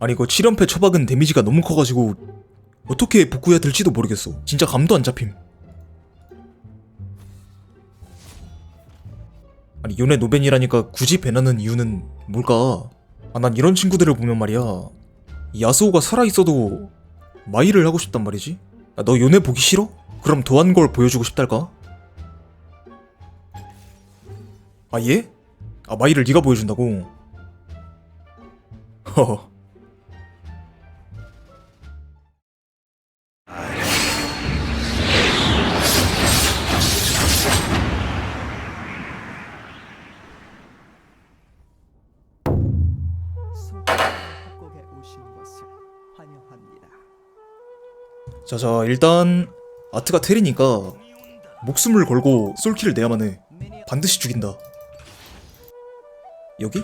아니 이거 7연패 처박은 데미지가 너무 커가지고 어떻게 복구해야 될지도 모르겠어 진짜 감도 안 잡힘 아니 요네 노벤이라니까 굳이 배나는 이유는 뭘까 아 난 이런 친구들을 보면 말이야 이 야스오가 살아있어도 마이를 하고 싶단 말이지 아, 너 요네 보기 싫어? 그럼 더한 걸 보여주고 싶달까? 아 예? 아 마이를 네가 보여준다고? 허허 자자 일단 아트가 테리니까 목숨을 걸고 솔킬을 내야만 해 반드시 죽인다 여기?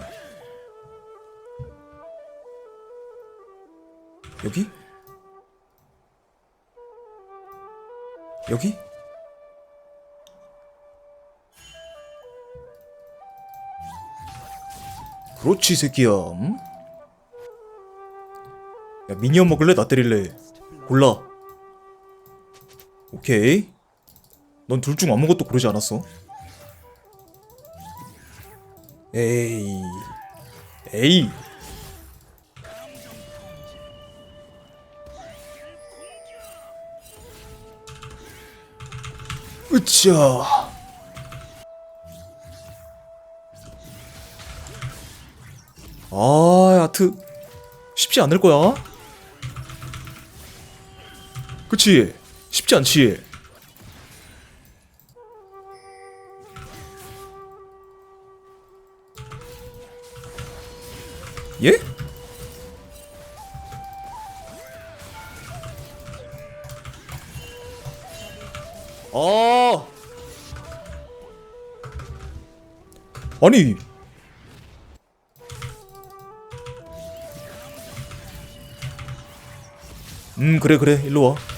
여기? 여기? 그렇지 새끼야 음? 야 미니언 먹을래? 나 때릴래 골라 오케이. 넌 둘 중 아무것도 고르지 않았어. 에이. 에이. 으쌰. 아 아트. 쉽지 않을 거야. 그치 쉽지 않지. 예? 아 아니. 음 그래 그래. 일로 와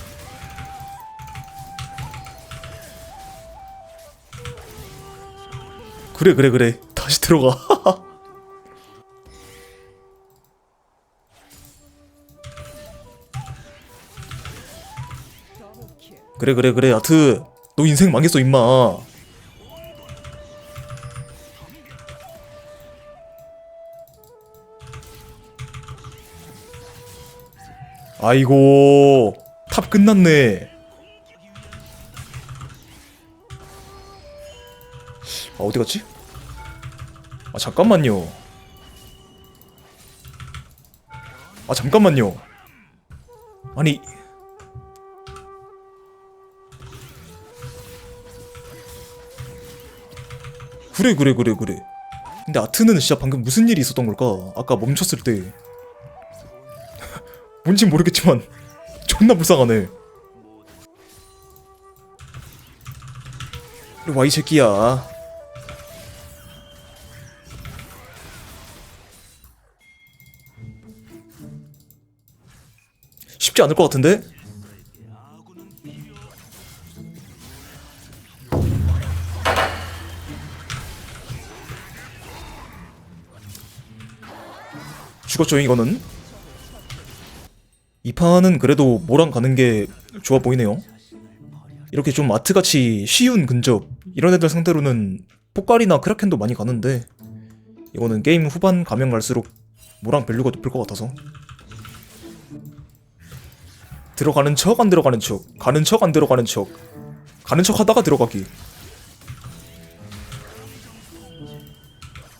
그래 그래 그래 다시 들어가. 그래 그래 그래 아트 너 인생 망했어 임마 아이고 탑 끝났네 아 어디 갔지? 아 잠깐만요. 아 잠깐만요. 아니. 그래 그래 그래 그래. 근데 아트는 진짜 방금 무슨 일이 있었던 걸까? 아까 멈췄을 때. 뭔지 모르겠지만 존나 불쌍하네. 이리 와이 새끼야 쉽지 않을 것 같은데? 죽었죠 이거는. 이 판은 그래도 모랑 가는 게 좋아 보이네요. 이렇게 좀 아트같이 쉬운 근접 이런 애들 상대로는 포깔이나 크라켄도 많이 가는데 이거는 게임 후반 가면 갈수록 모랑 밸류가 높을 것 같아서 들어가는 척 안 들어가는 척? 가는 척 안 들어가는 척? 가는 척 하다가 들어가기.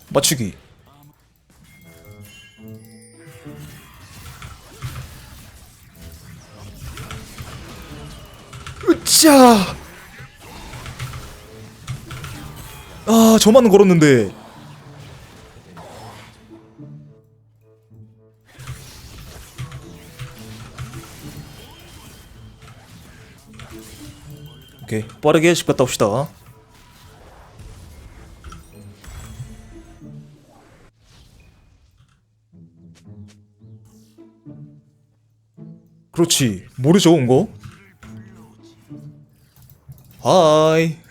맞추기. 으쌰! 아 저만 걸었는데 오케이. 빠르게 집 갔다 옵시다. 그렇지. 모르죠 온거? 하이.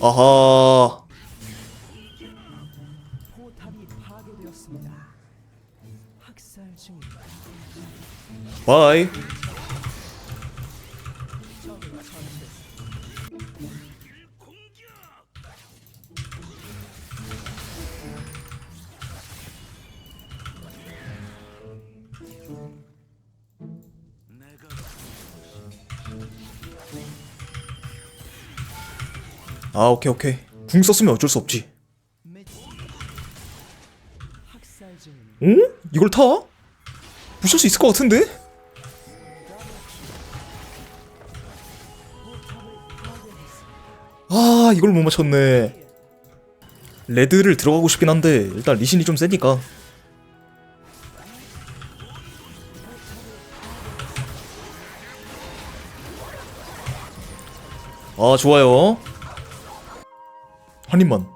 아하 바이 아 오케이 오케이 궁 썼으면 어쩔 수 없지. 어? 이걸 타? 부실 수 있을 것 같은데? 아 이걸 못 맞췄네. 레드를 들어가고 싶긴 한데 일단 리신이 좀 세니까. 아 좋아요. 한 입만.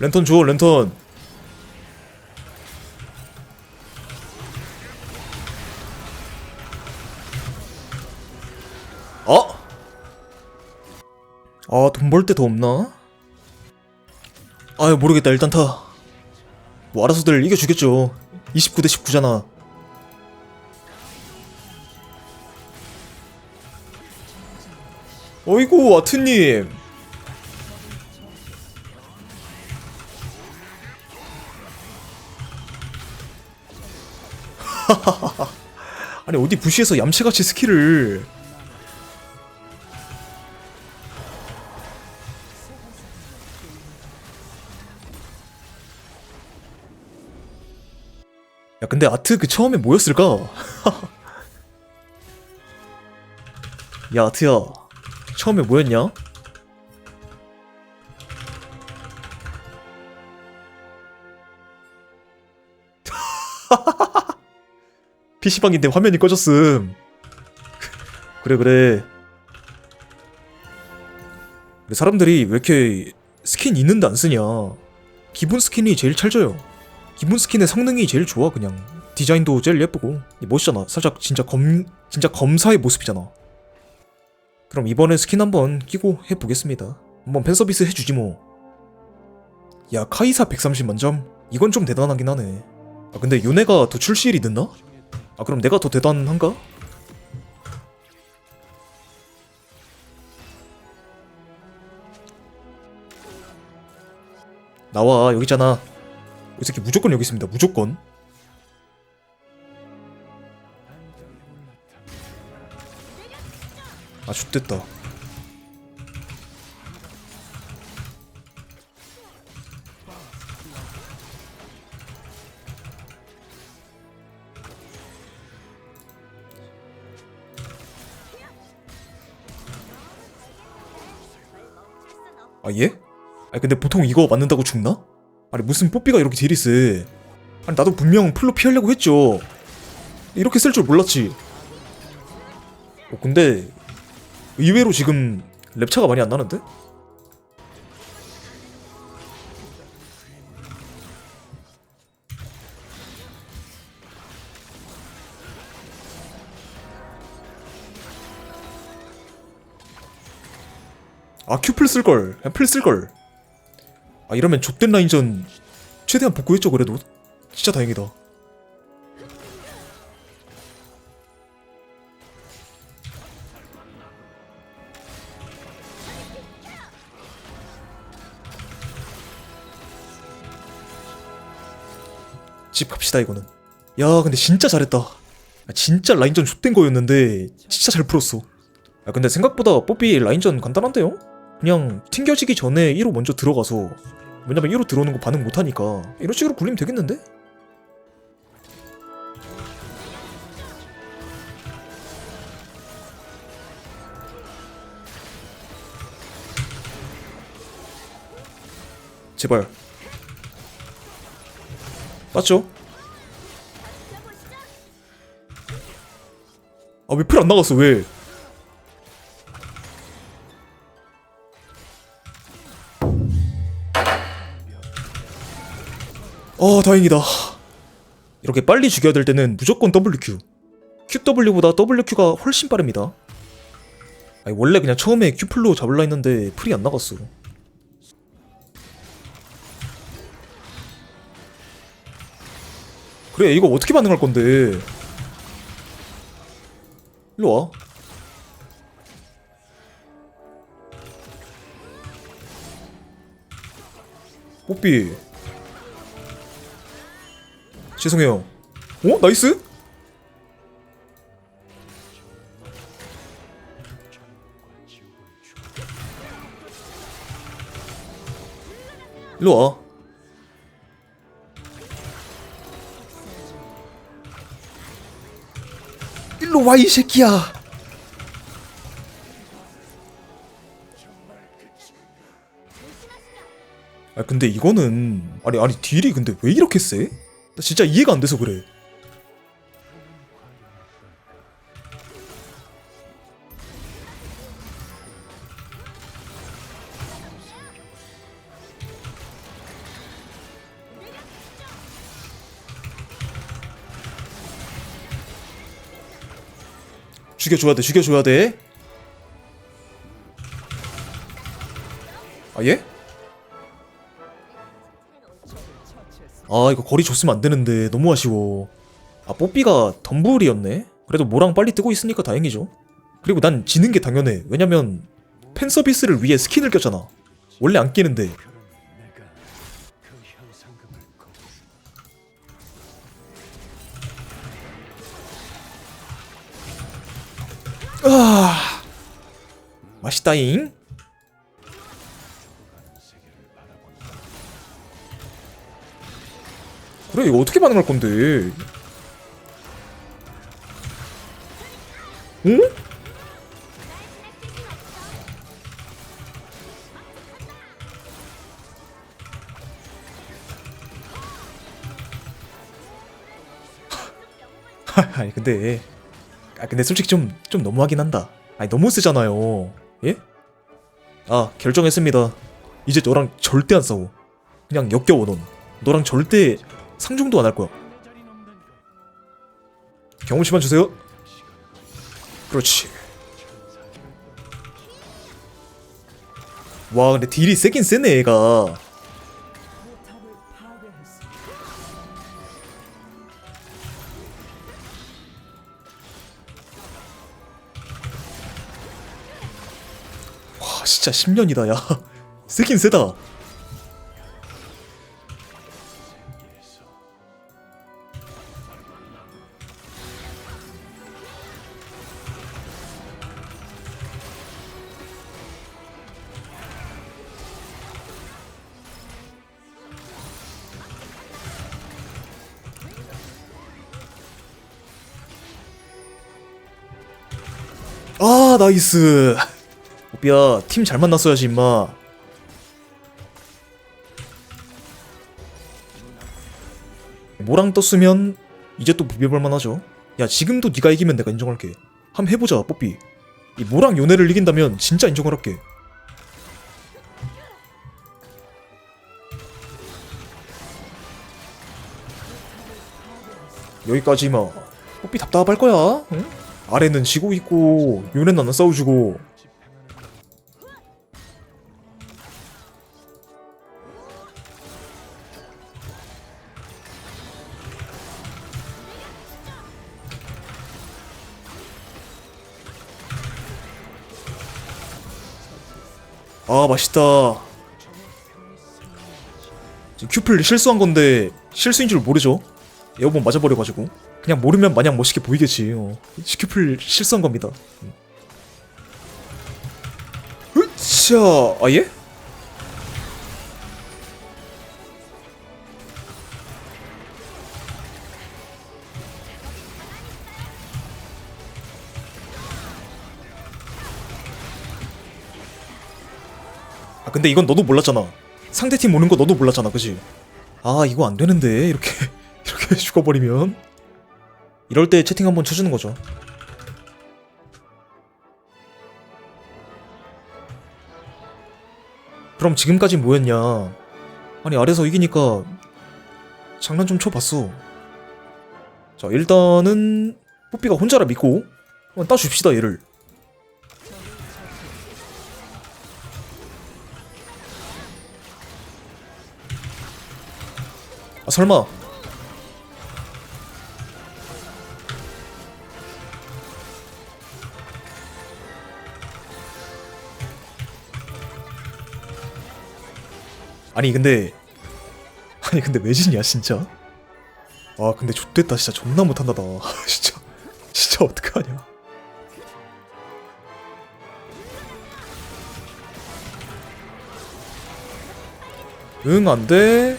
랜턴 줘 랜턴 어? 아, 돈 벌 때 더 없나? 아유, 모르겠다. 일단 타. 뭐, 알아서들 이겨주겠죠. 29 대 19잖아. 어이구, 아트님. 아니, 어디 부시에서 얌체같이 스킬을. 야 근데 아트 그 처음에 뭐였을까? 야 아트야. 처음에 뭐였냐? PC방인데 화면이 꺼졌음. 그래 그래. 사람들이 왜 이렇게 스킨 있는데 안 쓰냐? 기본 스킨이 제일 찰져요 기본 스킨의 성능이 제일 좋아 그냥. 디자인도 제일 예쁘고. 멋있잖아. 살짝 진짜 검 진짜 검사의 모습이잖아. 그럼 이번에 스킨 한번 끼고 해보겠습니다. 한번 팬서비스 해주지 뭐야 카이사 130 만 점? 이건 좀 대단하긴 하네. 아 근데 요네가 더 출시일이 늦나? 아 그럼 내가 더 대단한가? 나와 여기 있잖아 이 새끼 무조건 여기 있습니다. 무조건. 아, 좋됐다. 아, 예? 아니, 근데 보통 이거 맞는다고 죽나? 아니 무슨 뽀삐가 이렇게 세 아니 나도 분명 풀로 피하려고 했죠. 이렇게 쓸 줄 몰랐지. 어, 근데 의외로 지금 랩차가 많이 안 나는데? 아 큐플 쓸걸. 플 쓸걸 아 이러면 좆된 라인전 최대한 복구했죠 그래도. 진짜 다행이다. 집 갑시다 이거는. 야 근데 진짜 잘했다. 아, 진짜 라인전 좆된 거였는데 진짜 잘 풀었어. 아 근데 생각보다 뽀삐 라인전 간단한데요? 그냥 튕겨지기 전에 1호 먼저 들어가서 왜냐면 1호 들어오는 거 반응 못하니까 이런 식으로 굴리면 되겠는데? 제발 맞죠? 아왜 풀 안 나갔어 왜? 어 다행이다. 이렇게 빨리 죽여야 될 때는 무조건 WQ QW보다 WQ가 훨씬 빠릅니다. 아니, 원래 그냥 처음에 Q플로 잡을라 했는데 풀이 안 나갔어. 그래 이거 어떻게 반응할 건데? 일로 와. 뽀삐 죄송해요 어? 나이스? 일로 와 일로 와 이 새끼야 아 근데 이거는 아니 아니 딜이 근데 왜 이렇게 세? 나 진짜 이해가 안 돼서 그래. 죽여줘야 돼 죽여줘야 돼 아 이거 거리 줬으면 안 되는데 너무 아쉬워. 아 뽀삐가 덤블이었네? 그래도 뭐랑 빨리 뜨고 있으니까 다행이죠. 그리고 난 지는 게 당연해. 왜냐면 팬 서비스를 위해 스킨을 꼈잖아. 원래 안 끼는데. 아 맛있다잉 그래 이거 어떻게 반응할 건데? 응? 아니 근데 아 근데 솔직히 좀좀 너무하긴 한다. 아니 너무 쓰잖아요. 예? 아 결정했습니다. 이제 너랑 절대 안 싸워. 그냥 역겨워 넌. 너랑 절대 상종도 안 할 거야. 경험치만 주세요. 그렇지. 와 근데 딜이 세긴 세네 얘가. 진짜 10년이다 야. 세긴 세다. 아 나이스. 오비야 팀 잘 만났어야지 임마. 뭐랑 떴으면 이제 또 비벼볼만 하죠. 야 지금도 네가 이기면 내가 인정할게. 한번 해보자 뽀삐. 이 모랑 요네를 이긴다면 진짜 인정을 할게. 여기까지 마. 뽀삐 답답할 거야 응? 아래는 지고 있고 요네는 안 싸워주고. 아 맛있다. 지금 큐플 실수한 건데 실수인 줄 모르죠? 에어본 맞아버려가지고 그냥 모르면 마냥 멋있게 보이겠지 어. 큐플 실수한 겁니다 음. 으쌰 아 예? 아 근데 이건 너도 몰랐잖아 상대팀 오는 거 너도 몰랐잖아 그지 아 이거 안 되는데 이렇게 이렇게 죽어버리면 이럴 때 채팅 한번 쳐주는 거죠. 그럼 지금까지 뭐였냐? 아니 아래서 이기니까 장난 좀 쳐봤어. 자 일단은 뽀삐가 혼자라 믿고 따줍시다 얘를. 아 설마 아니 근데 아니 근데 왜 지냐 진짜? 아 근데 좆됐다 진짜. 존나 못한다 나 진짜. 진짜 어떡하냐. 응 안돼.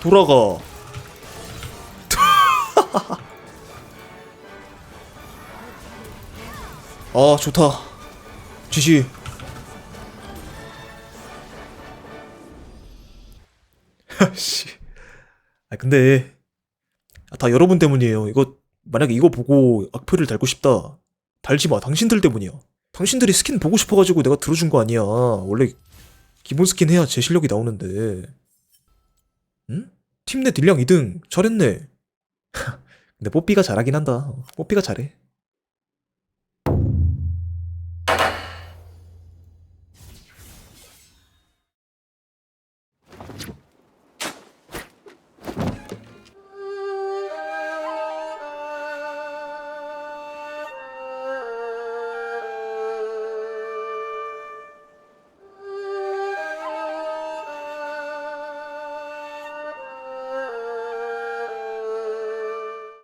돌아가. 아 좋다. 지 씨. 아 근데 아, 다 여러분 때문이에요. 이거 만약에 이거 보고 악플을 달고 싶다. 달지 마. 당신들 때문이야. 당신들이 스킨 보고 싶어가지고 내가 들어준 거 아니야. 원래 기본 스킨 해야 제 실력이 나오는데. 응? 팀 내 딜량 2등 잘했네. 근데 뽀삐가 잘하긴 한다. 뽀삐가 잘해.